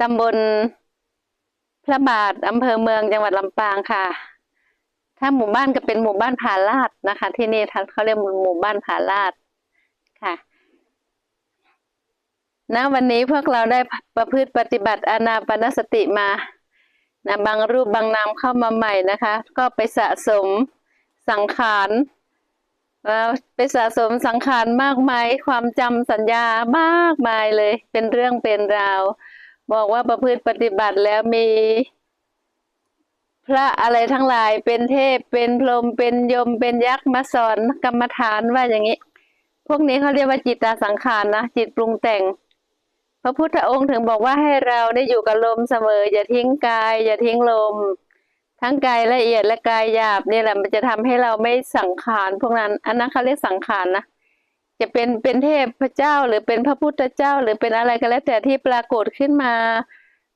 ตำบลพระบาทอำเภอเมืองจังหวัดลำปางค่ะ ถ้าหมู่บ้านก็เป็นหมู่บ้านผาลาดนะคะ ที่นี่เขาเรียกหมู่บ้านผาลาดค่ะณวันนี้พวกเราได้ประพฤติปฏิบัติอานาปนสติมานะบางรูปบางนามเข้ามาใหม่นะคะ ก็ไปสะสมสังขารไปสะสมสังขารมากมาย ความจำสัญญามากมายเลย เป็นเรื่องเป็นราว บอกว่าประพฤติปฏิบัติแล้วมี พระอะไรทั้งหลายเป็นเทพเป็นพรหมเป็นยมเป็นยักษ์มาสอนกรรมฐานว่าอย่างนี้ พวกนี้เขาเรียกว่าจิตตาสังขารนะจิตปรุงแต่ง พระพุทธองค์ถึงบอกว่าให้เราได้อยู่กับลมเสมอ อย่าทิ้งกาย อย่าทิ้งลม ทั้งกายละเอียดและกายหยาบนี่แหละมันจะทำให้เราไม่สังขารพวกนั้น อันนั้นเขาเรียกสังขารนะ จะเป็นเป็นเทพพระเจ้าหรือเป็นพระพุทธเจ้า หรือเป็นอะไรก็แล้วแต่ที่ปรากฏขึ้นมา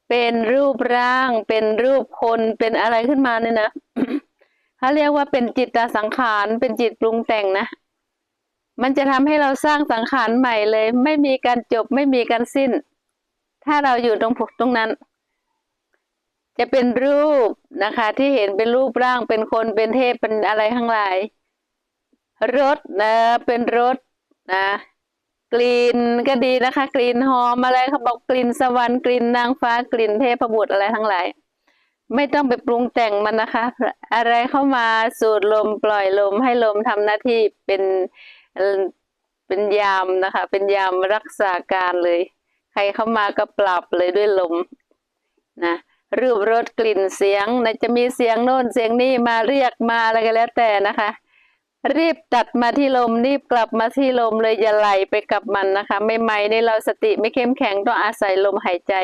เป็นรูปร่าง เป็นรูปคนเป็นอะไรขึ้นมาเนี่ยนะเขาเรียกว่าเป็นจิตตสังขารเป็นจิตปรุงแต่งนะ มันจะทำให้เราสร้างสังขารใหม่เลย ไม่มีการจบไม่มีการสิ้น ถ้าเราอยู่ตรงผกตรงนั้น จะเป็นรูปนะคะ ที่เห็นเป็นรูปร่างเป็นคนเป็นเทพเป็นอะไรทั้งหลายรสนะเป็นรส นะกลิ่นก็ดีนะคะ กลิ่นหอมอะไรเขาบอกกลิ่นสวรรค์กลิ่นนางฟ้ากลิ่นเทพบุตรอะไรทั้งหลายไม่ต้องไปปรุงแต่งมันนะคะ อะไรเข้ามาสูดลมปล่อยลมให้ลมทำหน้าที่เป็นเป็นยามนะคะ เป็นยามรักษาการเลย ใครเข้ามาก็ปรับเลยด้วยลมนะรูปรสกลิ่นเสียงนะจะมีเสียงโน่นเสียงนี่มาเรียกมาอะไรก็แล้วแต่นะคะ รีบตัดมาที่ลมรีบกลับมาที่ลมเลยอย่าไหลไปกับมันนะคะ ไม่ไม่ในเราสติไม่เข้มแข็งต้องอาศัยลมหายใจ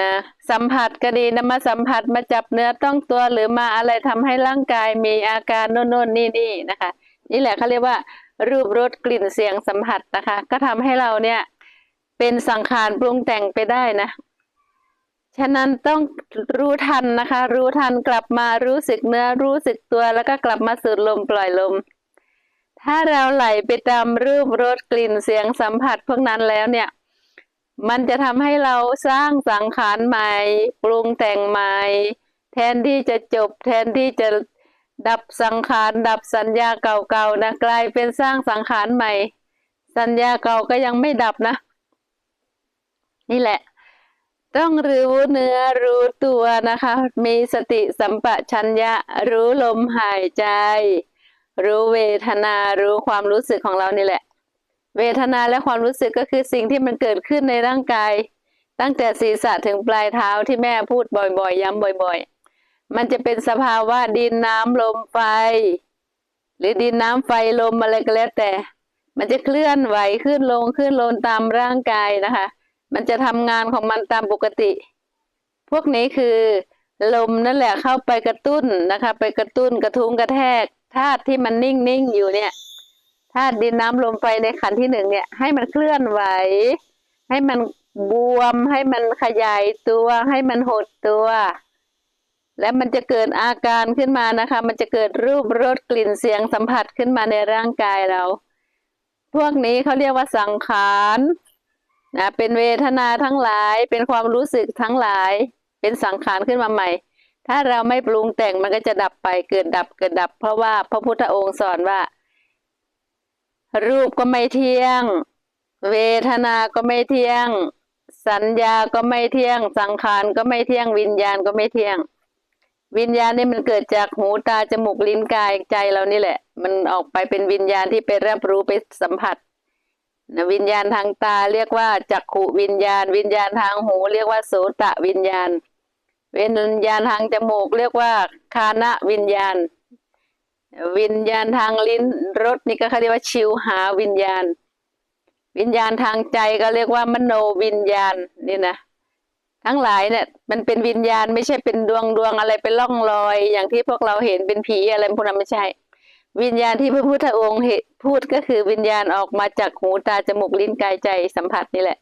นะสัมผัสก็ดีนะมาสัมผัสมาจับเนื้อต้องตัวหรือมาอะไรทำให้ร่างกายมีอาการโน่นโน่นนี่นี่นะคะ นี่แหละเขาเรียกว่า รูปรสกลิ่นเสียงสัมผัสนะคะ ก็ทำให้เราเนี่ยเป็นสังขารปรุงแต่งไปได้นะ ฉะนั้นต้องรู้ทันนะคะ รู้ทันกลับมารู้สึกเนื้อรู้สึกตัวแล้วก็กลับมาสูดลมปล่อยลม ถ้าเราไหลไปตามรูปรสกลิ่นเสียงสัมผัสพวกนั้นแล้วเนี่ย มันจะทำให้เราสร้างสังขารใหม่ ปรุงแต่งใหม่ แทนที่จะจบ แทนที่จะดับสังขาร ดับสัญญาเก่าๆนะกลายเป็นสร้างสังขารใหม่ สัญญาเก่าก็ยังไม่ดับนะ นี่แหละ ต้องรู้เนื้อรู้ตัวนะคะ มีสติสัมปชัญญะ รู้ลมหายใจ รู้เวทนา รู้ความรู้สึกของเรานี่แหละ เวทนาและความรู้สึกก็คือสิ่งที่มันเกิดขึ้นในร่างกาย ตั้งแต่ศีรษะถึงปลายเท้าที่แม่พูดบ่อยๆ ย้ำบ่อยๆ มันจะเป็นสภาวะดินน้ำลมไฟ หรือดินน้ำไฟลมอะไรก็แล้วแต่ มันจะเคลื่อนไหวขึ้นลงขึ้นลงตามร่างกายนะคะ มันจะทำงานของมันตามปกติ พวกนี้คือ ลมนั่นแหละเข้าไปกระตุ้นนะคะ ไปกระตุ้นกระทุ้งกระแทกธาตุที่มันนิ่งๆอยู่เนี่ยธาตุดินน้ำลมไฟในขันที่หนึ่งเนี่ย ให้มันเคลื่อนไหว ให้มันบวม ให้มันขยายตัว ให้มันหดตัว และมันจะเกิดอาการขึ้นมานะคะ มันจะเกิดรูปรสกลิ่นเสียงสัมผัสขึ้นมาในร่างกายเรา พวกนี้เขาเรียกว่าสังขาร นะเป็นเวทนาทั้งหลาย เป็นความรู้สึกทั้งหลาย เป็นสังขารขึ้นมาใหม่ ถ้าเราไม่ปรุงแต่งมันก็จะดับไปเกิดดับเกิดดับ เพราะว่าพระพุทธองค์สอนว่า รูปก็ไม่เที่ยง เวทนาก็ไม่เที่ยง สัญญาก็ไม่เที่ยง สังขารก็ไม่เที่ยง วิญญาณก็ไม่เที่ยง วิญญาณนี่มันเกิดจากหูตาจมูกลิ้นกายใจเรานี่แหละ มันออกไปเป็นวิญญาณที่ไปรับรู้ไปสัมผัส นะวิญญาณทางตาเรียกว่าจักขุวิญญาณ วิญญาณทางหู เรียกว่าโสตะวิญญาณ วิญญาณทางจมูก เรียกว่าคานะวิญญาณ วิญญาณทางลิ้นรสนี่ก็เขาเรียกว่าชิวหาวิญญาณ วิญญาณทางใจก็เรียกว่ามโนวิญญาณนี่นะทั้งหลายเนี่ยมันเป็นวิญญาณไม่ใช่เป็นดวงดวงอะไรเป็นล่องลอย อย่างที่พวกเราเห็นเป็นผีอะไรพวกนั้นไม่ใช่ วิญญาณที่พระพุทธองค์พูดก็คือวิญญาณออกมาจากหูตาจมูกลิ้นกายใจสัมผัสนี่แหละ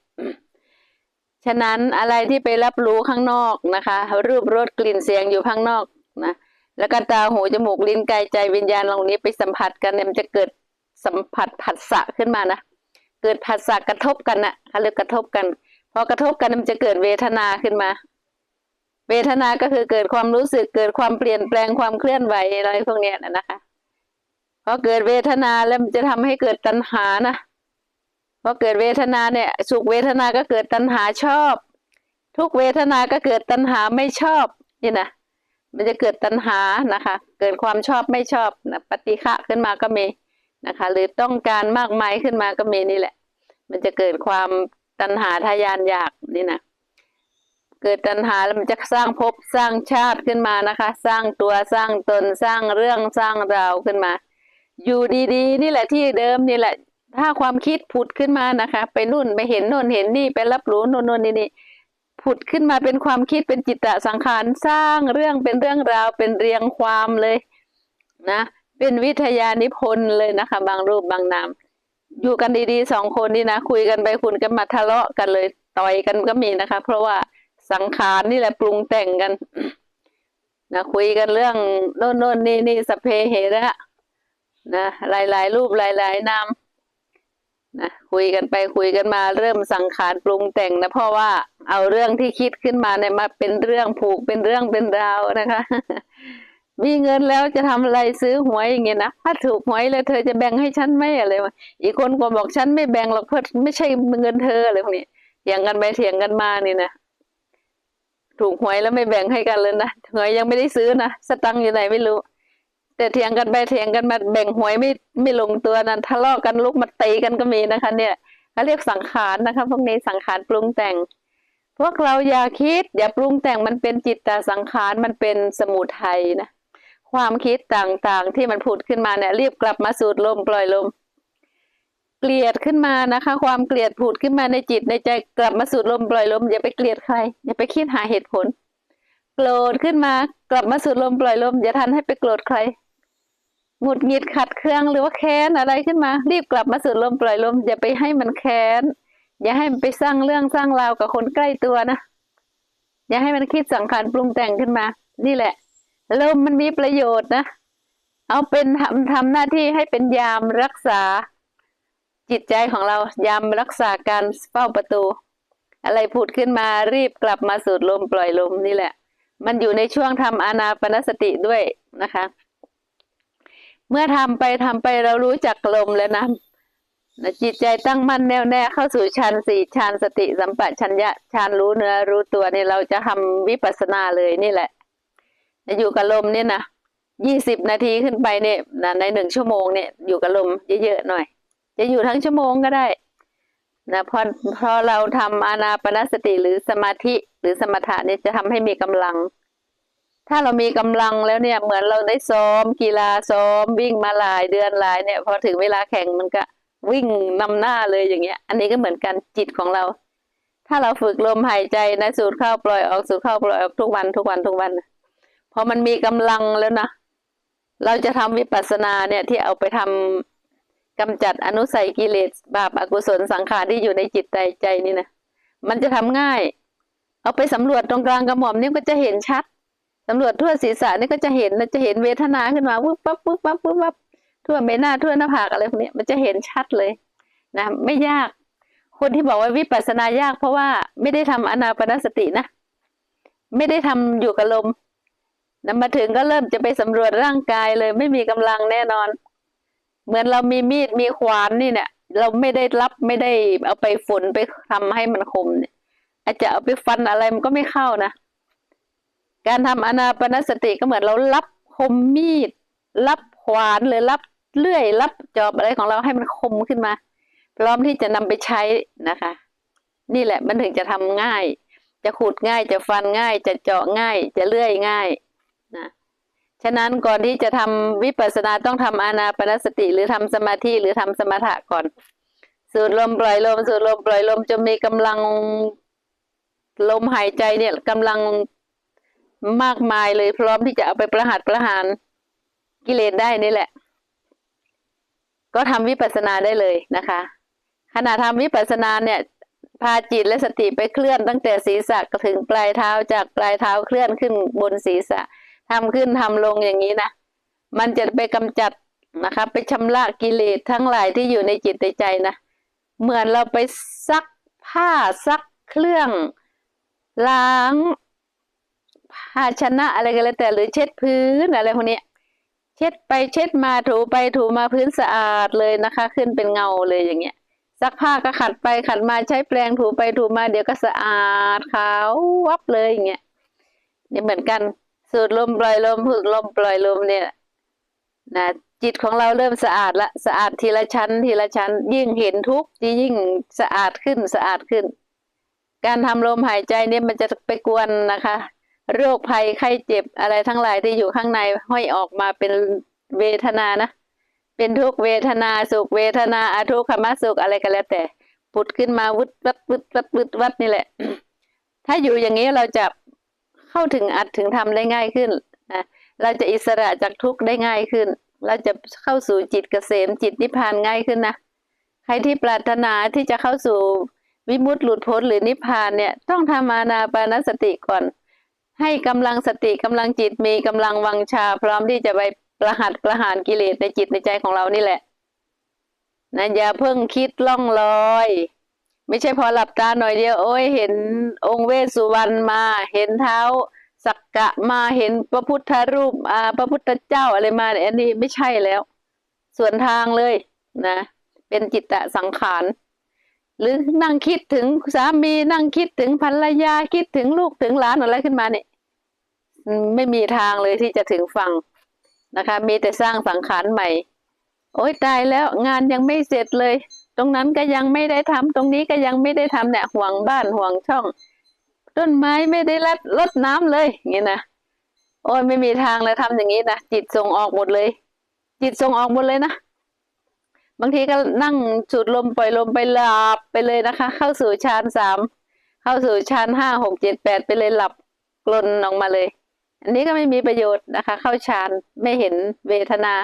ฉะนั้นอะไรที่ไปรับรู้ข้างนอกนะคะ รูปรสกลิ่นเสียงอยู่ข้างนอกนะแล้วก็ตาหูจมูกลิ้นกายใจวิญญาณเหล่านี้ไปสัมผัสกันเนี่ยมันจะเกิดสัมผัสผัสสะขึ้นมานะเกิดผัสสะกระทบกันนะเขาเรียกกระทบกัน พอกระทบกันมันจะเกิดเวทนาขึ้นมา เวทนาก็คือเกิดความรู้สึกเกิดความเปลี่ยนแปลงความเคลื่อนไหวอะไรพวกนี้นะนะคะ อเกิดเวทนาแล้วมันจะทำให้เกิดตัณหานะพอเกิดเวทนาเนี่ย สุขเวทนาก็เกิดตัณหาชอบ ทุกเวทนาก็เกิดตัณหาไม่ชอบนี่นะมันจะเกิดตัณหานะคะ เกิดความชอบไม่ชอบนะปฏิฆะขึ้นมาก็มีนะคะ หรือต้องการมากมายขึ้นมาก็มีนี่แหละ มันจะเกิดความตัณหาทยานอยากนี่นะเกิดตัณหาแล้วมันจะสร้างภพสร้างชาติขึ้นมานะคะ สร้างตัวสร้างตนสร้างเรื่องสร้างราวขึ้นมา อยู่ดีๆ นี่แหละที่เดิมนี่แหละ ถ้าความคิดผุดขึ้นมานะคะ ไปนู่นไปเห็นโน่นเห็นนี่ไปรับรู้โน่นโน่นนี่นี่ผุดขึ้นมาเป็นความคิดเป็นจิตตสังขารสร้างเรื่องเป็นเรื่องราวเป็นเรียงความเลยนะ เป็นวิทยานิพนธ์เลยนะคะ บางรูปบางนามอยู่กันดีๆสองคนนี่นะ คุยกันไปคุณกันมาทะเลาะกันเลยต่อยกันก็มีนะคะ เพราะว่าสังขารนี่แหละปรุงแต่งกันนะคุยกันเรื่องโน่นโน่นนี่นี่สเพเหระ นะหลายๆ รูปหลายๆนามนะคุยกันไปคุยกันมาเริ่มสังขารปรุงแต่งนะเพราะว่าเอาเรื่องที่คิดขึ้นมาเนี่ยมาเป็นเรื่องผูกเป็นเรื่องเป็นราวนะคะ มีเงินแล้วจะทำอะไรซื้อหวยอย่างเงี้ยนะถ้าถูกหวยแล้วเธอจะแบ่งให้ฉันไหมอะไรวะอีกคนก็บอกฉันไม่แบ่งหรอกเพราะไม่ใช่เงินเธออะไรพวกนี้เถียงกันไปเถียงกันมานี่นะถูกหวยแล้วไม่แบ่งให้กันเลยนะหวยยังไม่ได้ซื้อนะสตังค์อยู่ไหนไม่รู้ แต่เถียงกันไปเถียงกันมาแบ่งหวยไม่ไม่ลงตัวนั้นทะเลาะกันลุกมาตีกันก็มีนะคะ เนี่ยเขาเรียกสังขารนะคะ พวกนี้สังขารปรุงแต่ง พวกเราอย่าคิด อย่าปรุงแต่งมันเป็นจิตตสังขารมันเป็นสมุทัยนะความคิดต่างๆ ที่มันผุดขึ้นมาเนี่ยรีบกลับมาสูดลมปล่อยลม เกลียดขึ้นมานะคะ ความเกลียดผุดขึ้นมาในจิตในใจกลับมาสูดลมปล่อยลมอย่าไปเกลียดใคร อย่าไปคิดหาเหตุผลโกรธขึ้นมากลับมาสูดลมปล่อยลมอย่าทันให้ไปโกรธใคร หงุดหงิดขัดเคืองหรือว่าแค้นอะไรขึ้นมา รีบกลับมาสูดลมปล่อยลม อย่าไปให้มันแค้น อย่าให้มันไปสร้างเรื่องสร้างราวกับคนใกล้ตัวนะ อย่าให้มันคิดสังขารปรุงแต่งขึ้นมา นี่แหละลมมันมีประโยชน์นะ เอาเป็นทำทำหน้าที่ให้เป็นยามรักษา จิตใจของเรายามรักษาการเฝ้าประตู อะไรผุดขึ้นมารีบกลับมาสูดลมปล่อยลมนี่แหละ มันอยู่ในช่วงทำอานาปนสติด้วยนะคะ เมื่อทำไปทำไปเรารู้จักลมแล้วนะจิตใจตั้งมั่นแน่วแน่เข้าสู่ฌานสี่ฌานสติสัมปชัญญะฌานรู้เนื้อรู้ตัวนี่เราจะทำวิปัสสนาเลยนี่แหละ อยู่กับลมเนี่ยนะยี่สิบนาทีขึ้นไปเนี่ยนะในหนึ่งชั่วโมงเนี่ยอยู่กับลมเยอะๆหน่อย จะอยู่ทั้งชั่วโมงก็ได้นะพอพอเราทำอานาปนสติหรือสมาธิหรือสมถะเนี่ยจะทำให้มีกำลัง ถ้าเรามีกำลังแล้วเนี่ยเหมือนเราได้ซ้อมกีฬาซ้อมวิ่งมาหลายเดือนหลายเนี่ยพอถึงเวลาแข่งมันก็วิ่งนำหน้าเลยอย่างเงี้ย อันนี้ก็เหมือนกันจิตของเรา ถ้าเราฝึกลมหายใจนะสูดเข้าปล่อยออกสูดเข้าปล่อยออกทุกวันทุกวันทุกวันพอมันมีกำลังแล้วนะเราจะทำวิปัสสนาเนี่ยที่เอาไปทำกำจัดอนุสัยกิเลสบาปอกุศลสังขารที่อยู่ในจิตใจใจนี่นะมันจะทำง่าย เอาไปสำรวจตรงกลางกระหม่อมนี่ก็จะเห็นชัด สำรวจทั่วศีรษะนี่ก็จะเห็นจะเห็นเวทนาขึ้นมาวุบปั๊บวุบปั๊บวุบปั๊บทั่วใบหน้าทั่วหน้าผากอะไรพวกนี้มันจะเห็นชัดเลยนะไม่ยาก คนที่บอกว่าวิปัสสนายาก เพราะว่าไม่ได้ทำอนาปนสตินะ ไม่ได้ทำอยู่กับลมนะมาถึงก็เริ่มจะไปสำรวจร่างกายเลย ไม่มีกำลังแน่นอน เหมือนเรามีมีดมีขวานนี่เนี่ยเราไม่ได้รับไม่ได้เอาไปฝนไปทำให้มันคมเนี่ย อาจจะเอาไปฟันอะไรมันก็ไม่เข้านะ การทำอนาปนสติก็เหมือนเรารับคมมีด รับขวานหรือรับเลื่อย รับจอบอะไรของเราให้มันคมขึ้นมา พร้อมที่จะนำไปใช้นะคะ นี่แหละมันถึงจะทำง่าย จะขูดง่ายจะฟันง่าย จะเจาะง่าย จะเลื่อยง่ายนะฉะนั้นก่อนที่จะทำวิปัสสนาต้องทำอานาปนสติ หรือทำสมาธิหรือทำสมถะก่อน สูดลมปล่อยลมสูดลมปล่อยลมจนมีกำลังลมหายใจเนี่ยกำลัง มากมายเลยพร้อมที่จะเอาไปประหัตประหารกิเลสได้นี่แหละ ก็ทำวิปัสสนาได้เลยนะคะ ขณะทำวิปัสสนาเนี่ย พาจิตและสติไปเคลื่อนตั้งแต่ศีรษะถึงปลายเท้าจากปลายเท้าเคลื่อนขึ้นบนศีรษะทำขึ้นทำลงอย่างนี้นะมันจะไปกำจัดนะคะ ไปชำระกิเลสทั้งหลายที่อยู่ในจิตในใจนะเหมือนเราไปซักผ้าซักเครื่องล้าง ภาชนะอะไรก็แล้วแต่หรือเช็ดพื้นอะไรพวกนี้เช็ดไปเช็ดมาถูไปถูมาพื้นสะอาดเลยนะคะ ขึ้นเป็นเงาเลยอย่างเงี้ยซักผ้าก็ขัดไปขัดมาใช้แปรงถูไปถูมาเดี๋ยวก็สะอาดขาววับเลยอย่างเงี้ยนี่เหมือนกันสูดลมปล่อยลมฝึกลมปล่อยลมเนี่ยนะจิตของเราเริ่มสะอาดละสะอาดทีละชั้น ทีละชั้น ยิ่งเห็นทุกข์ยิ่งสะอาดขึ้นสะอาดขึ้น การทำลมหายใจเนี่ยมันจะไปกวนนะคะ โรคภัยไข้เจ็บอะไรทั้งหลายที่อยู่ข้างในห้อยออกมาเป็นเวทนานะ เป็นทุกเวทนาสุขเวทนาอาทุกขมสุขอะไรก็แล้วแต่ปุดขึ้นมาวุดวัดวุดวัดวุดวัดนี่แหละ ถ้าอยู่อย่างนี้เราจะเข้าถึงอัดถึงทำได้ง่ายขึ้นนะเราจะอิสระจากทุกข์ได้ง่ายขึ้น เราจะเข้าสู่จิตเกษมจิตนิพพานง่ายขึ้นนะใครที่ปรารถนาที่จะเข้าสู่วิมุตติหลุดพ้นหรือนิพพานเนี่ยต้องทำอานาปานสติก่อน ให้กำลังสติกำลังจิตมีกำลังวังชา พร้อมที่จะไปประหัตประหารกิเลสในจิตในใจของเรานี่แหละนะอย่าเพิ่งคิดล่องลอย ไม่ใช่พอหลับตาหน่อยเดียว โอ้ยเห็นองค์เวสสุวรรณมา เห็นเท้าสักกะมาเห็นพระพุทธรูปอ่าพระพุทธเจ้าอะไรมาเนี่ยอันนี้ไม่ใช่แล้ว ส่วนทางเลยนะ เป็นจิตตะสังขารหรือนั่งคิดถึงสามีนั่งคิดถึงภรรยาคิดถึงลูกถึงหลานอะไรขึ้นมาเนี่ย ไม่มีทางเลยที่จะถึงฝั่งนะคะ มีแต่สร้างสังขารใหม่ โอ๊ยตายแล้วงานยังไม่เสร็จเลย ตรงนั้นก็ยังไม่ได้ทำตรงนี้ก็ยังไม่ได้ทำเนี่ยห่วงบ้านห่วงช่อง ต้นไม้ไม่ได้รดรดน้ำเลยอย่างนี้นะโอ้ยไม่มีทางเลยทำอย่างนี้นะจิตส่งออกหมดเลย จิตส่งออกหมดเลยนะบางทีก็นั่งสูดลมปล่อยลมไปหลับไปเลยนะคะ เข้าสู่ฌานสามเข้าสู่ฌานห้าหกเจ็ดแปดไปเลยหลับกลนออกมาเลย อันนี้ก็ไม่มีประโยชน์นะคะ เข้าฌานไม่เห็นเวทนา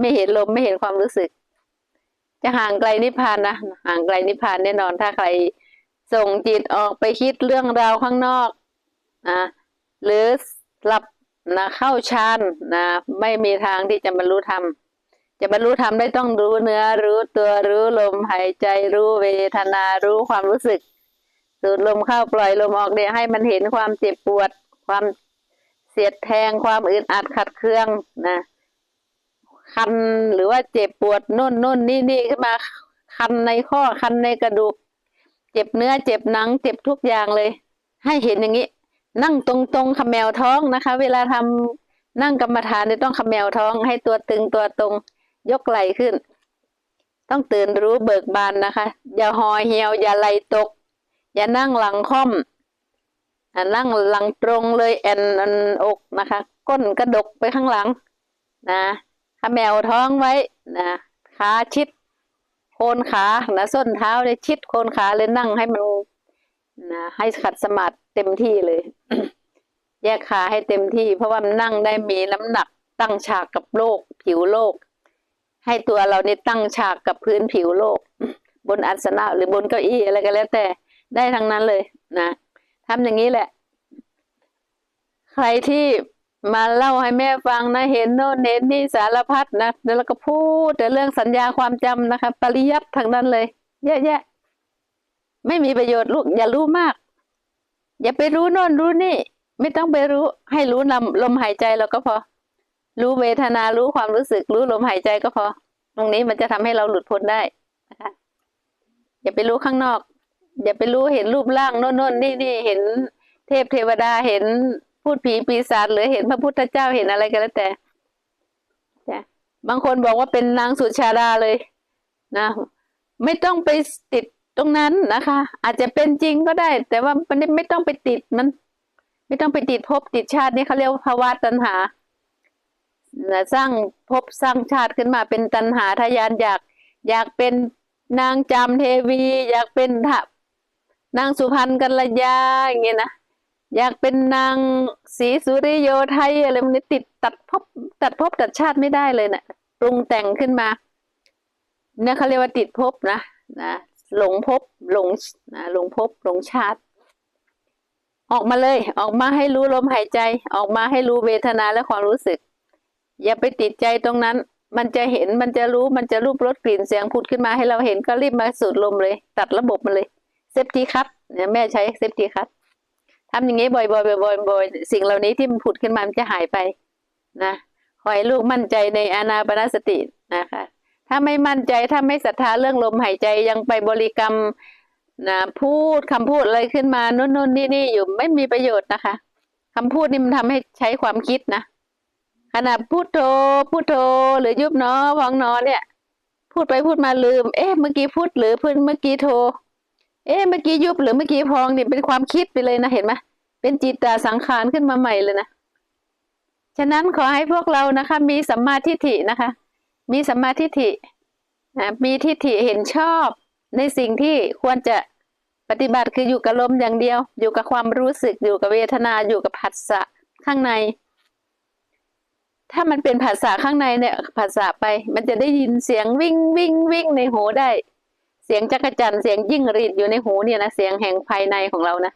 ไม่เห็นลมไม่เห็นความรู้สึก จะห่างไกลนิพพานนะห่างไกลนิพพานแน่นอนถ้าใครส่งจิตออกไปคิดเรื่องราวข้างนอกนะหรือหลับนะเข้าฌานนะไม่มีทางที่จะบรรลุธรรมจะบรรลุธรรมได้ต้องรู้เนื้อรู้ตัวรู้ลมหายใจรู้เวทนารู้ความรู้สึก สูดลมเข้าปล่อยลมออกเนี่ยให้มันเห็นความเจ็บปวด ความ เสียดแทงความอึดอัดขัดเคืองนะคันหรือว่าเจ็บปวดนุ่นนุ่นนี่นี่ขึ้นมาคันในข้อคันในกระดูก เจ็บเนื้อเจ็บหนัง เจ็บทุกอย่างเลย ให้เห็นอย่างนี้ นั่งตรงตรงขมแมวท้องนะคะ เวลาทำนั่งกรรมฐานเนี่ยต้องขมแมวท้อง ให้ตัวตึงตัวตรง ยกไหล่ขึ้น ต้องตื่นรู้เบิกบานนะคะ อย่าหอยเหี่ยว อย่าไหลตก อย่านั่งหลังค่อม นั่งหลังตรงเลยแอนอันอกนะคะ ก้นกระดกไปข้างหลังนะขมแมวท้องไว้นะขาชิดโคนขานะส้นเท้าเลยชิดโคนขาเลยนั่งให้มันนะให้ขัดสมาธิเต็มที่เลย แยกขาให้เต็มที่ เพราะว่ามันนั่งได้มีน้ำหนักตั้งฉากกับโลก ผิวโลก ให้ตัวเรานี่ตั้งฉากกับพื้นผิวโลก บนอัสนะหรือบนเก้าอี้อะไรก็แล้วแต่ได้ทั้งนั้นเลยนะ ทำอย่างนี้แหละ ใครที่มาเล่าให้แม่ฟังนะเห็นโน่นเห็นนี่สารพัดนะแล้วก็พูดแต่เรื่องสัญญาความจำนะคะ ปริยัติทั้งนั้นเลย เยอะแยะ ไม่มีประโยชน์ลูกอย่ารู้มาก อย่าไปรู้โน่นรู้นี่ ไม่ต้องไปรู้ ให้รู้นำลมหายใจเราก็พอ รู้เวทนารู้ความรู้สึก รู้ลมหายใจก็พอ ตรงนี้มันจะทำให้เราหลุดพ้นได้นะคะอย่าไปรู้ข้างนอก อย่าไปรู้เห็นรูปร่างโน่นโน่นนี่นี่เห็นเทพเทวดาเห็นพูดผีปีศาจหรือเห็นพระพุทธเจ้าเห็นอะไรก็แล้วแต่จ้ะบางคนบอกว่าเป็นนางสุชาดาเลย นะ ไม่ต้องไปติดตรงนั้นนะคะ อาจจะเป็นจริงก็ได้ แต่ว่ามันไม่ต้องไปติดมัน ไม่ต้องไปติดภพติดชาตินี่เขาเรียกว่าภาวะตัณหาสร้างภพสร้างชาติขึ้นมาเป็นตัณหาทะยานอยาก อยากเป็นนางจามเทวี อยากเป็นทะ นางสุพรรณกัลยาอย่างเงี้ยนะอยากเป็นนางศรีสุริโยไทยอะไรมันนี้ติดตัดภพตัดภพตัดชาติไม่ได้เลยนะ่ะปรุงแต่งขึ้นมาเนี่ยเขาเรียกว่าติดภพนะนะหลงภพหลงนะหลงภพหลงชาติ ออกมาเลย ออกมาให้รู้ลมหายใจ ออกมาให้รู้เวทนาและความรู้สึก อย่าไปติดใจตรงนั้น มันจะเห็นมันจะรู้มันจะรูปรสกลิ่นเสียงพูดขึ้นมาให้เราเห็นก็รีบมาสูดลมเลย ตัดระบบมันเลย เซฟตี้ครับเนี่ยแม่ใช้เซฟตี้คัททำอย่างนี้บ่อยๆบ่อยๆบ่อยๆสิ่งเหล่านี้ที่มันผุดขึ้นมามันจะหายไปนะขอให้ลูกมั่นใจในอานาปนสตินะคะ ถ้าไม่มั่นใจถ้าไม่ศรัทธาเรื่องลมหายใจยังไปบริกรรมนะพูดคำพูดอะไรขึ้นมานู่นนู่นนี่นี่อยู่ไม่มีประโยชน์นะคะคำพูดนี่มันทำให้ใช้ความคิดนะขณะพูดโทพูดโทหรือยุบหนอพองนอเนี่ย พูดไปพูดมาลืม เอ๊ะเมื่อกี้พูดหรือพิ่งเมื่อกี้โท เอ๊ะเมื่อกี้ยุบหรือเมื่อกี้พองเนี่ยเป็นความคิดไปเลยนะเห็นไหมเป็นจิตตสังขารขึ้นมาใหม่เลยนะฉะนั้นขอให้พวกเรานะคะ มีสัมมาทิฏฐินะคะ มีสัมมาทิฏฐิมีทิฏฐิเห็นชอบในสิ่งที่ควรจะปฏิบัติคืออยู่กับลมอย่างเดียว อยู่กับความรู้สึกอยู่กับเวทนาอยู่กับผัสสะข้างใน ถ้ามันเป็นผัสสะข้างในเนี่ยผัสสะไป มันจะได้ยินเสียงวิ่งวิ่งวิ่งในหูได้ สียงจักรจันเสียงยิ่งรีดอยู่ในหูเนี่ยนะเสียงแห่งภายในของเรานะ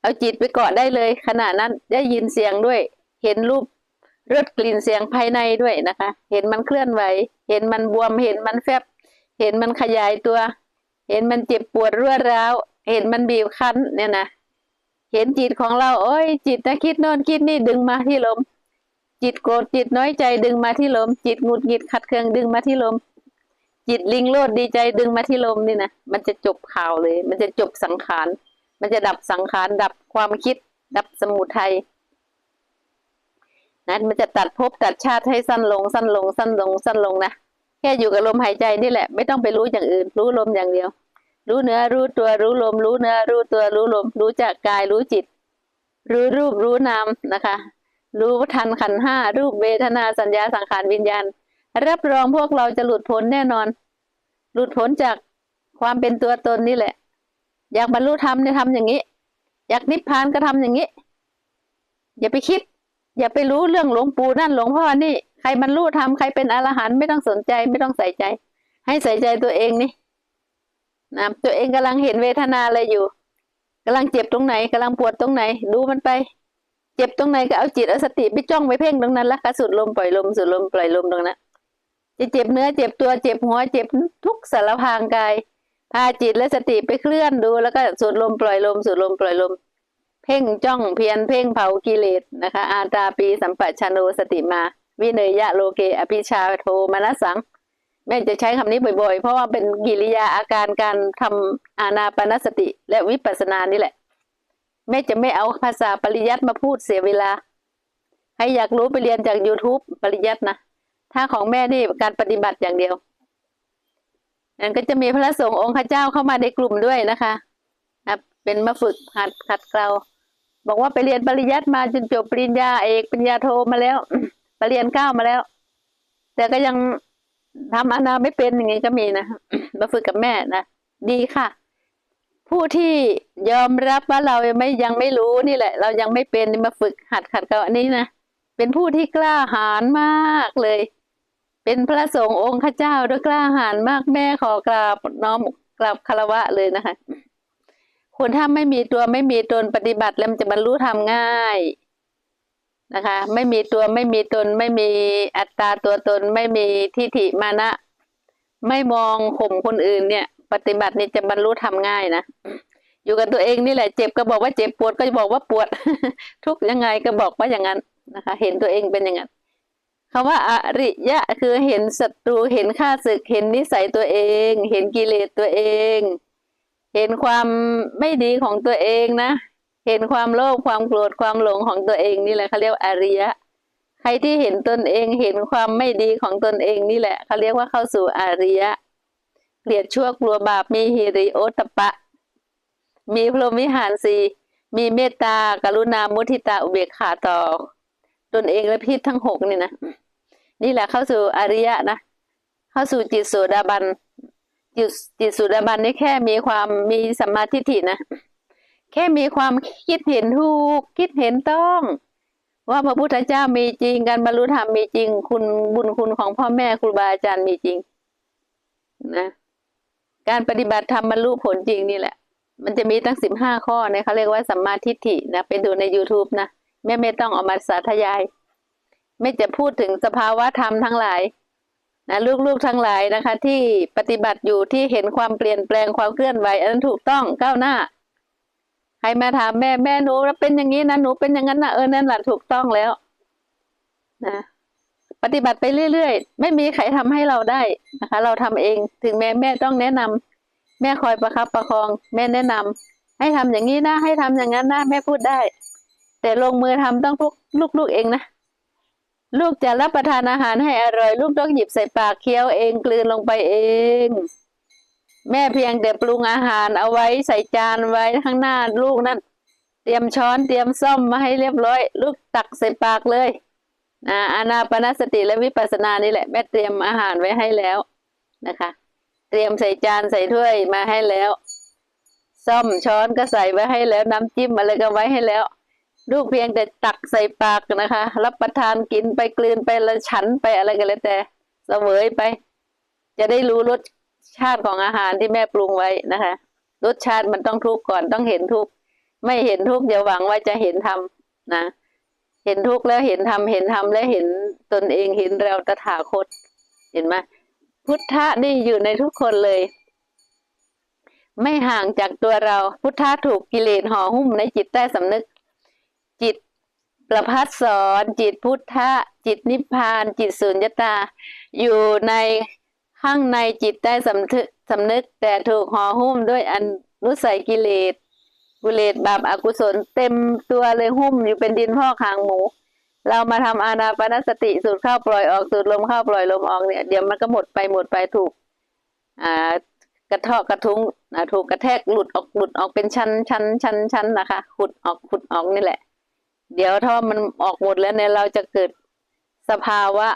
เอาจิตไปเกาะได้เลย ขณะนั้นได้ยินเสียงด้วย เห็นรูปรสกลิ่นเสียงภายในด้วยนะคะ เห็นมันเคลื่อนไหว เห็นมันบวม เห็นมันแฟบ เห็นมันขยายตัว เห็นมันเจ็บปวดร่วร้าว เห็นมันบีบคั้นเนี่ยนะเห็นจิตของเราโอ้ยจิตนะคิดโน่นคิดนี่ดึงมาที่ลม จิตโกรธจิตน้อยใจดึงมาที่ลม จิตหงุดหงิดขัดเคืองดึงมาที่ลม จิตลิงโลดดีใจดึงมาที่ลมนี่นะมันจะจบข่าวเลย มันจะจบสังขาร มันจะดับสังขาร ดับความคิด ดับสมุทัยนั้นมันจะตัดภพตัดชาติให้สั้นลง สั้นลง สั้นลง สั้นลงนะแค่อยู่กับลมหายใจนี่แหละ ไม่ต้องไปรู้อย่างอื่น รู้ลมอย่างเดียว รู้เนื้อรู้ตัวรู้ลม รู้เนื้อรู้ตัวรู้ลม รู้จากกายรู้จิต รู้รูปรู้นามนะคะ รู้ทันขันห้ารูปเวทนาสัญญาสังขารวิญญาณ รับรองพวกเราจะหลุดพ้นแน่นอน หลุดพ้นจากความเป็นตัวตนนี่แหละ อยากบรรลุธรรมเนี่ยทำอย่างนี้ อยากนิพพานก็ทำอย่างนี้ อย่าไปคิด อย่าไปรู้เรื่องหลวงปู่นั่นหลวงพ่อนี่ ใครบรรลุธรรมใครเป็นอรหันต์ไม่ต้องสนใจไม่ต้องใส่ใจ ให้ใส่ใจตัวเองนี่นะตัวเองกำลังเห็นเวทนาอะไรอยู่กำลังเจ็บตรงไหนกำลังปวดตรงไหน ดูมันไป เจ็บตรงไหนก็เอาจิตเอาสติไปจ้องไปเพ่งตรงนั้นแล้วก็สูดลมปล่อยลมสูดลมปล่อยลมตรงนั้น จะเจ็บเนื้อเจ็บตัวเจ็บหัวเจ็บทุกสารพางกาย พาจิตและสติไปเคลื่อนดู แล้วก็สูดลมปล่อยลมสูดลมปล่อยลม เพ่งจ้องเพียนเพ่งเผากิเลสนะคะ อาตาปีสัมปชัญโนสติมา วิเนยยะโลเก อภิชาโทมนัสสัง แม่จะใช้คำนี้บ่อยๆ เพราะว่าเป็นกิริยาอาการการทำอานาปนสติ และวิปัสสนานี่แหละ แม่จะไม่เอาภาษาปริยัติมาพูดเสียเวลาใครอยากรู้ไปเรียนจาก YouTube ปริยัตินะ ถ้าของแม่นี่การปฏิบัติอย่างเดียวนั่นก็จะมีพระสงฆ์องค์ข้าเจ้าเข้ามาในกลุ่มด้วยนะคะครับเป็นมาฝึกหัดขัดเกลาบอกว่าไปเรียนปริยัติมาจนจบปริญญาเอกปริญญาโทมาแล้วปริญญาเก้ามาแล้ว แต่ก็ยังทำอนาไม่เป็นอย่างนี้ก็มีนะมาฝึกกับแม่นะดีค่ะ ผู้ที่ยอมรับว่าเราไม่ยังไม่รู้นี่แหละ เรายังไม่เป็นมาฝึกหัดขัดเกลาอันนี้นะเป็นผู้ที่กล้าหาญมากเลย เป็นพระสงฆ์องค์ข้าเจ้าด้วยกล้าหาญมากแม่ขอกราบน้อมกราบคารวะเลยนะคะ คนถ้าไม่มีตัวไม่มีตนปฏิบัติแล้วมันจะบรรลุธรรมง่ายนะคะ ไม่มีตัวไม่มีตน ไม่มีอัตตาตัวตน ไม่มีทิฏฐิมานะ ไม่มองข่มคนอื่นเนี่ย ปฏิบัตินี่จะบรรลุธรรมง่ายนะอยู่กับตัวเองนี่แหละเจ็บก็บอกว่าเจ็บปวดก็บอกว่าปวด ทุกยังไงก็บอกว่าอย่างนั้นนะคะ เห็นตัวเองเป็นอย่างนั้น คำว่าอริยะคือเห็นศัตรูเห็นข้าศึกเห็นนิสัยตัวเอง เห็นกิเลสตัวเอง เห็นความไม่ดีของตัวเองนะ เห็นความโลภความโกรธความหลงของตัวเองนี่แหละเขาเรียกอริยะ ใครที่เห็นตนเองเห็นความไม่ดีของตนเองนี่แหละเขาเรียกว่าเข้าสู่อริยะเกลียดชั่วกลัวบาปมีฮิริโอตปะ มีพรหมวิหารสีมีเมตตากรุณามุทิตาอุเบกขาต่อ ตนเองและพิษทั้งหกนี่นะนี่แหละเข้าสู่อริยะนะเข้าสู่จิตโสดาบันจิตจิตโสดาบันนี่แค่มีความมีสัมมาทิฏฐินะแค่มีความคิดเห็นถูกคิดเห็นต้อง ว่าพระพุทธเจ้ามีจริงการบรรลุธรรมมีจริง คุณบุญคุณของพ่อแม่ครูบาอาจารย์มีจริง นะการปฏิบัติธรรมบรรลุผลจริงนี่แหละ มันจะมีตั้งสิบห้าข้อเนี่ยเขาเรียกว่าสัมมาทิฏฐินะไปดูใน youtube นะ แม่ไม่ต้องเอามาสาธยาย ไม่จะพูดถึงสภาวะธรรมทั้งหลายนะลูกๆทั้งหลายนะคะ ที่ปฏิบัติอยู่ที่เห็นความเปลี่ยนแปลงความเคลื่อนไหวอันนั้นถูกต้องก้าวหน้ารมาถามแม่แม่หนูแล้วเป็นอย่างนี้นะหนูเป็นอย่างนั้นนะเออนั่นแหละถูกต้องแล้ว นะปฏิบัติไปเรื่อยๆ ไม่มีใครทำให้เราได้นะคะ เราทำเองถึงแม้แม่ต้องแนะนำแม่คอยประคับประคอง แม่แนะนำให้ทำอย่างนี้นะให้ทำอย่างนั้นนะแม่พูดได้ แต่ลงมือทำต้องทุกลูกๆเองนะ ลูกจะรับประทานอาหารให้อร่อย ลูกต้องหยิบใส่ปากเคี้ยวเองกลืนลงไปเอง แม่เพียงแต่ปรุงอาหารเอาไว้ใส่จานไว้ข้างหน้าลูกนั่นเตรียมช้อนเตรียมส้อมมาให้เรียบร้อย ลูกตักใส่ปากเลยอาอานาปนสติและวิปัสสนานี่แหละแม่เตรียมอาหารไว้ให้แล้วนะคะ เตรียมใส่จานใส่ถ้วยมาให้แล้ว ซ่อมช้อนก็ใส่ไว้ให้แล้วน้ำจิ้มอะไรก็ไว้ให้แล้ว ลูกเพียงแต่ตักใส่ปากนะคะ รับประทานกินไปกลืนไปละฉันไปอะไรก็แล้วแต่เสวยไป จะได้รู้รสชาติของอาหารที่แม่ปรุงไว้นะคะ รสชาติมันต้องทุกข์ก่อนต้องเห็นทุกข์ไม่เห็นทุกข์อย่าหวังว่าจะเห็นธรรมนะ เห็นทุกข์แล้วเห็นธรรมเห็นธรรมแล้วเห็นตนเองเห็นเราตถาคต เห็นไหมพุทธะนี่อยู่ในทุกคนเลย ไม่ห่างจากตัวเรา พุทธะถูกกิเลสห่อหุ้มในจิตใต้สำนึก จิตประพัดสอนจิตพุทธะ จิตนิพพาน จิตสุญญตา อยู่ในข้างในจิตใต้สำนึกสำนึกแต่ถูกห่อหุ้มด้วยอนุสัยกิเลสกิเลสบาปอากุศลเต็มตัวเลยหุ้มอยู่เป็นดินพ่อกหางหมู เรามาทำอานาปนสติสูดเข้าปล่อยออกสูดลมเข้าปล่อยลมออกเนี่ยเดี๋ยวมันก็หมดไปหมดไปถูกอ่ากระเทาะกระทุ้งถูกกระแทกหลุดออกหลุดออกเป็นชั้นชั้นชั้นชั้นนะคะ ขุดออกขุดออกนี่แหละ เดี๋ยวถ้ามันออกหมดแล้วเนี่ยเราจะเกิดสภาวะ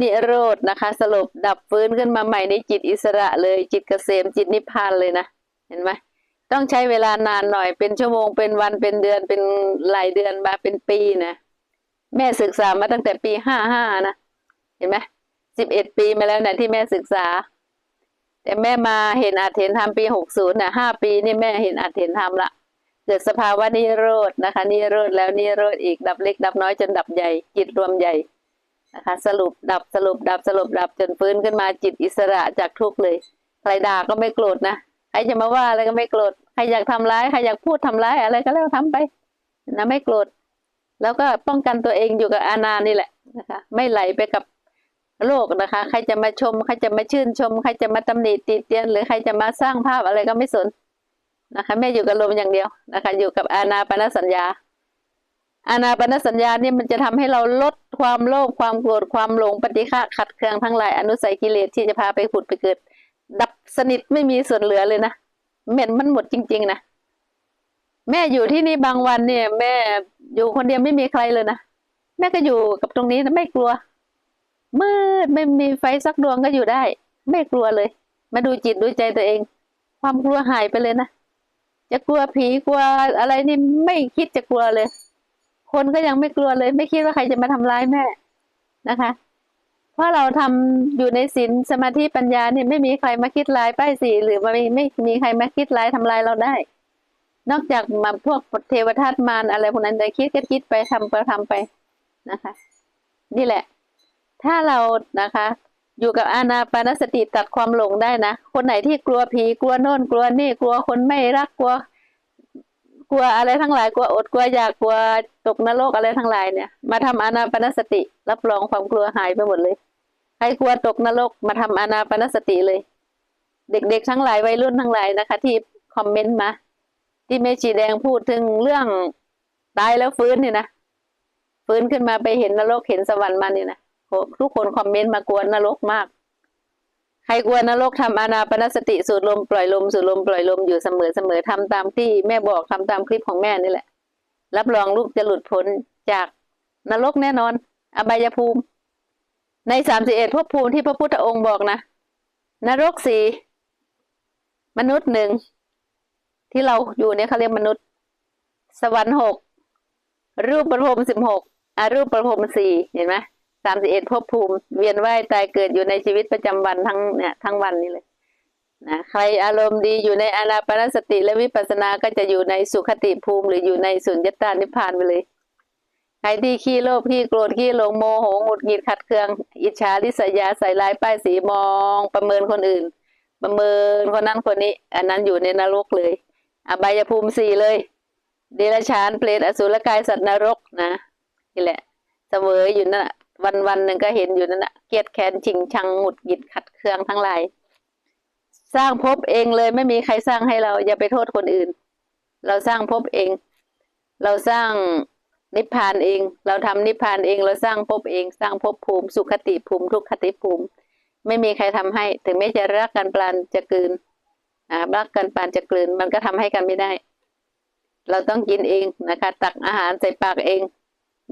นิโรธนะคะสลบดับฟื้นขึ้นมาใหม่ในจิตอิสระเลยจิตเกษมจิตนิพพานเลยนะเห็นไหมต้องใช้เวลานานหน่อยเป็นชั่วโมงเป็นวันเป็นเดือนเป็นหลายเดือนมาเป็นปีนะแม่ศึกษามาตั้งแต่ปีห้าห้านะเห็นไหมสิบเอ็ดปีมาแล้วนะที่แม่ศึกษา แต่แม่มาเห็นอาจเห็นธรรมปีหกศูนย์นะห้าปีนี่แม่เห็นอาจเห็นธรรมละ เกิดสภาวะนิโรธนะคะ นิโรธแล้วนิโรธอีกดับเล็ก ดับน้อยจนดับใหญ่จิตรวมใหญ่นะคะ สรุปดับสรุปดับสรุปดับจนฟื้นขึ้นมาจิตอิสระจากทุกข์เลย ใครด่าก็ไม่โกรธนะใครจะมาว่าอะไรก็ไม่โกรธใครอยากทำร้ายใครอยากพูดทำร้ายอะไรก็แล้วทำไปนะไม่โกรธแล้วก็ป้องกันตัวเองอยู่กับอานานี่แหละนะคะ ไม่ไหลไปกับโลกนะคะ ใครจะมาชม ใครจะมาชื่นชม ใครจะมาตำหนิติเตียน หรือใครจะมาสร้างภาพอะไรก็ไม่สน นะคะ แม่อยู่กับลมอย่างเดียวนะคะ อยู่กับอานาปนสัญญา อานาปนสัญญานี่มันจะทำให้เราลดความโลภความโกรธความหลงปฏิฆะขัดเคืองทั้งหลายอนุสัยกิเลสที่จะพาไปผุดไปเกิด ดับสนิทไม่มีส่วนเหลือเลยนะเม็ดมันหมดจริง ๆนะแม่อยู่ที่นี่บางวันเนี่ย แม่อยู่คนเดียวไม่มีใครเลยนะแม่ก็อยู่กับตรงนี้ไม่กลัว มืดไม่มีไฟสักดวงก็อยู่ได้ ไม่กลัวเลย มาดูจิตดูใจตัวเอง ความกลัวหายไปเลยนะ จะกลัวผีกลัวอะไรนี่ไม่คิดจะกลัวเลย คนก็ยังไม่กลัวเลย ไม่คิดว่าใครจะมาทำร้ายแม่นะคะ เพราะเราทำอยู่ในศีลสมาธิปัญญาเนี่ยไม่มีใครมาคิดร้ายป้ายสีหรือไม่ไม่มีใครมาคิดร้ายทำลายเราได้ นอกจากมาพวกเทวทัตมารอะไรพวกนั้นจะคิดก็คิดไปทำก็ทำไปนะคะ นี่แหละ ถ้าเรานะคะ อยู่กับอานาปานสติตัดความหลงได้นะ คนไหนที่กลัวผีกลัวโน่นกลัวนี่กลัวคนไม่รักกลัว กลัวอะไรทั้งหลายกลัวอดกลัวอยากกลัวตกนรกอะไรทั้งหลายเนี่ย มาทำอานาปานสติ รับรองความกลัวหายไปหมดเลยใครกลัวตกนรกมาทำอานาปานสติเลย เด็กๆทั้งหลายวัยรุ่นทั้งหลายนะคะ ที่คอมเมนต์มาที่เมชีแดงพูดถึงเรื่องตายแล้วฟื้นเนี่ยนะฟื้นขึ้นมาไปเห็นนรกเห็นสวรรค์มานี่ยนะ ทุกคนคอมเมนต์มากวนนรกมาก ใครกวนนรกทำอานาปนสติสูดลมปล่อยลมสูดลมปล่อยลมอยู่เสมอเสมอทำตามที่แม่บอกทำตามคลิปของแม่นี่แหละ รับรองลูกจะหลุดพ้นจากนรกแน่นอน อบายภูมิ ในสามสิบเอ็ดภพภูมิที่พระพุทธองค์บอกนะนรกสี่มนุษย์หนึ่งที่เราอยู่เนี่ยเขาเรียกมนุษย์ สวรรค์หกรูปประพรมสิบหกอารูปประพรมสี่เห็นไหม สามสิบเอ็ดภพภูมิ เวียนว่ายตายเกิดอยู่ในชีวิตประจำวันทั้งเนี่ยทั้งวันนี้เลยนะใครอารมณ์ดีอยู่ในอานาปานสติและวิปัสสนาก็จะอยู่ในสุขติภูมิ หรืออยู่ในสุญญตานิพพานไปเลย ใครที่ขี้โลภขี้โกรธขี้หลงโมโหหงุดหงิดขัดเคือง อิจฉาริษยาใส่ร้ายป้ายสีมอง ประเมินคนอื่น ประเมินคนนั้นคนนี้ อันนั้นอยู่ในนรกเลย อบายภูมิสี่เลย เดรัจฉานเปรตอสุรกายสัตว์นรกนะนี่แหละเสวยอยู่นั่นน่ะ วันวันหนึ่งก็เห็นอยู่นั่นน่ะเกียดแค้นชิงชังหงุดหงิดขัดเคืองทั้งหลายสร้างภพเองเลยไม่มีใครสร้างให้เรา อย่าไปโทษคนอื่น เราสร้างภพเอง เราสร้างนิพพานเอง เราทำนิพพานเอง เราสร้างภพเอง สร้างภพภูมิสุขติภูมิทุกขติภูมิ ไม่มีใครทำให้ ถึงแม้จะรักกันปานจะกลืนอ่ารักกันปานจะกลืน มันก็ทำให้กันไม่ได้ เราต้องกินเองนะคะ ตักอาหารใส่ปากเอง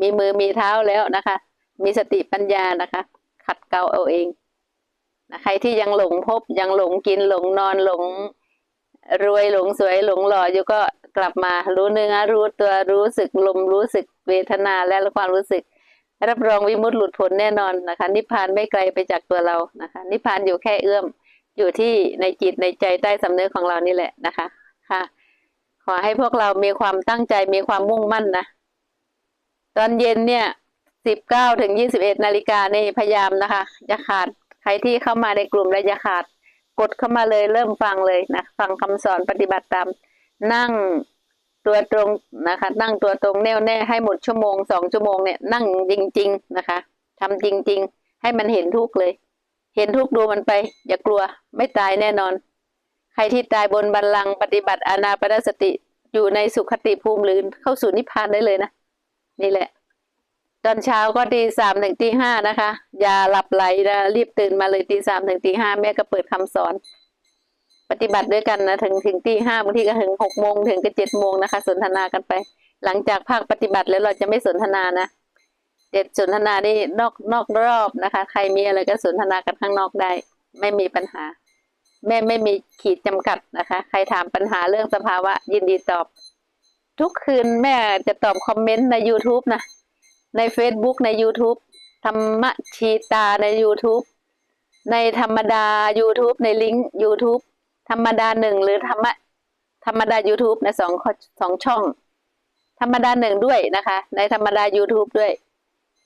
มีมือมีเท้าแล้วนะคะ มีสติปัญญานะคะ ขัดเกลาเอาเองนะใครที่ยังหลงพบยังหลงกินหลงนอนหลง รวยหลงสวยหลงหล่ออยู่ก็กลับมารู้เนื้อรู้ตัวรู้สึกลมรู้สึกเวทนาและความรู้สึก รับรองวิมุตติหลุดพ้นแน่นอนนะคะ นิพพานไม่ไกลไปจากตัวเรานะคะ นิพพานอยู่แค่เอื้อมอยู่ที่ในจิตในใจใต้สำนึกของเรานี่แหละนะคะค่ะ ขอให้พวกเรามีความตั้งใจมีความมุ่งมั่นนะ ตอนเย็นเนี่ย สิบเก้าถึงยี่สิบเอ็ดนาฬิกานี่พยายามนะคะอย่าขาดใครที่เข้ามาในกลุ่มและอย่าขาด กดเข้ามาเลยเริ่มฟังเลยนะฟังคำสอนปฏิบัติตาม นั่งตัวตรงนะคะ นั่งตัวตรงแน่วแน่ให้หมดชั่วโมงสองชั่วโมงเนี่ยนั่งจริง ๆนะคะทำจริง ๆ ให้มันเห็นทุกข์เลย เห็นทุกข์ดูมันไป อย่ากลัวไม่ตายแน่นอน ใครที่ตายบนบัลลังก์ปฏิบัติอานาปนสติอยู่ในสุขติภูมิหรือเข้าสู่นิพพานได้เลยนะ นี่แหละ ตอนเช้าก็ตีสามถึงตีห้านะคะ อย่าหลับไหลนะรีบตื่นมาเลยตีสามถึงตีห้าแม่ก็เปิดคำสอน ปฏิบัติด้วยกันนะถึงถึงตีห้าบางทีก็ถึงหกโมงถึงก็เจ็ดโมงนะคะ สนทนากันไป หลังจากภาคปฏิบัติแล้วเราจะไม่สนทนานะเด็ดสนทนานี่นอกนอกรอบนะคะ ใครมีอะไรก็สนทนากันข้างนอกได้ ไม่มีปัญหา แม่ไม่มีขีดจำกัดนะคะ ใครถามปัญหาเรื่องสภาวะยินดีตอบ ทุกคืนแม่จะตอบคอมเมนต์ใน YouTube นะ ใน Facebook ใน YouTube ธรรมชีตาใน YouTube ในธรรมดา YouTube ในลิงก์ YouTube ธรรมดาหนึ่งหรือธรรมะธรรมดา YouTube ในสองสองช่อง ธรรมดาหนึ่งด้วยนะคะ ในธรรมดา YouTube ด้วย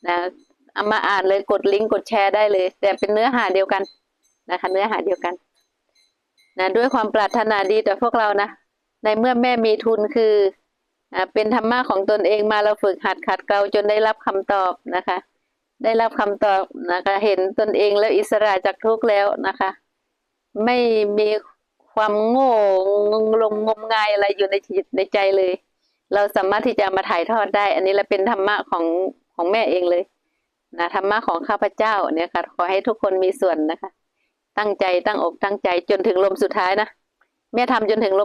นะเอามาอ่านเลยกดลิงก์กดแชร์ได้เลย แต่เป็นเนื้อหาเดียวกันนะคะ เนื้อหาเดียวกันนะด้วยความปรารถนาดีต่อพวกเรานะ ในเมื่อแม่มีทุนคือ เป็นธรรมะของตนเองมาเราฝึกหัดขัดเกลาจนได้รับคำตอบนะคะ ได้รับคำตอบนะคะ เห็นตนเองแล้วอิสระจากทุกข์แล้วนะคะ ไม่มีความโง่ลงงมงายอะไรอยู่ในจิตในใจเลย เราสามารถที่จะมาถ่ายทอดได้ อันนี้แหละเป็นธรรมะของของแม่เองเลยนะธรรมะของข้าพเจ้าเนี่ยค่ะ ขอให้ทุกคนมีส่วนนะคะ ตั้งใจตั้งอกตั้งใจจนถึงลมสุดท้ายนะแม่ทำจนถึงลม